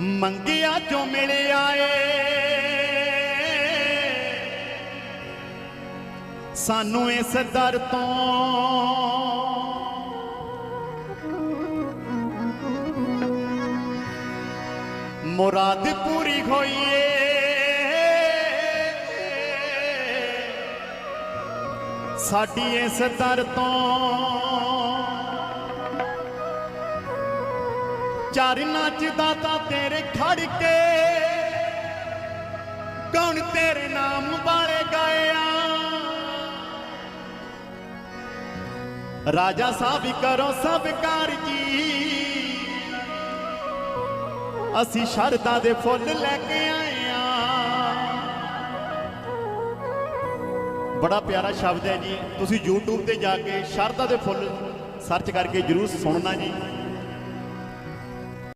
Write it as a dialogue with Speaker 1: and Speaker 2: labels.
Speaker 1: ਮੰਗਿਆ ਜੋ ਮਿਲ ਆਏ ਸਾਨੂੰ ਇਸ ਦਰ ਤੋਂ ਮੁਰਾਦ ਪੂਰੀ ਹੋਈ ਸਾਡੀ ਇਸ ਦਰ ਤੋਂ ਚਾਰ ਨੱਚਦਾ ਤਾਂ ਤੇਰੇ ਖੜ ਕੇ ਕੌਣ ਤੇਰੇ ਨਾਮ ਬਾਰੇ ਗਾਇਆ? ਰਾਜਾ ਸਾਹਿਬ ਕਰੋ ਸਭ ਕਾਰਜੀ ਅਸੀਂ ਸ਼ਰਧਾ ਦੇ ਫੁੱਲ ਲੈ ਕੇ ਆਏ ਆ ਬੜਾ ਪਿਆਰਾ ਸ਼ਬਦ ਹੈ ਜੀ। ਤੁਸੀਂ YouTube ਤੇ ਜਾ ਕੇ ਸ਼ਰਧਾ ਦੇ ਫੁੱਲ ਸਰਚ ਕਰਕੇ ਜਰੂਰ ਸੁਣਨਾ ਜੀ।